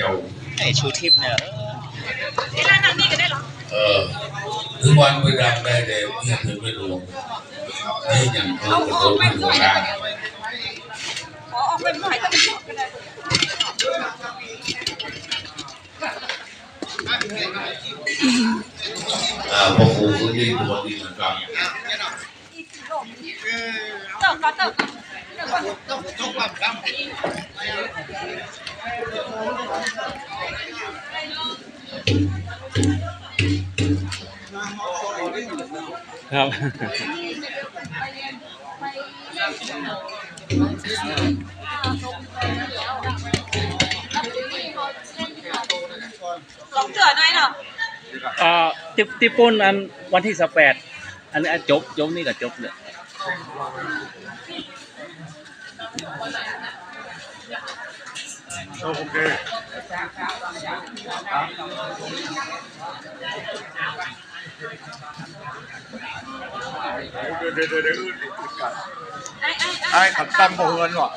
เจ้าไอชูทิพย์เนี่ยนี่ร้านนั่งนี่ก็ได้เหรอ เออถึงวันไปดังได้เลยเนี่ยถึงไม่รู้นี่อย่างเออโดนมันหัวร้างขอออกเป็นหน่อยก็ได้ก็ได้อ่าพอครูก็ยิ่งตัวดีเหมือนกันอีกกี่โลเติมก่อนเติมก่อนเติมก่อน ครับลองเตือนหน่อยเนาะเอ่อติปติปปุ่นอันวันที่สิบแปดอันนี้อันจบจบนี่ก็จบเลย โอเคเดี๋ยวเดี๋ยวเดี๋ยวไอ้ไอ้ไอ้ขันตั้งบ่เงินว่ะ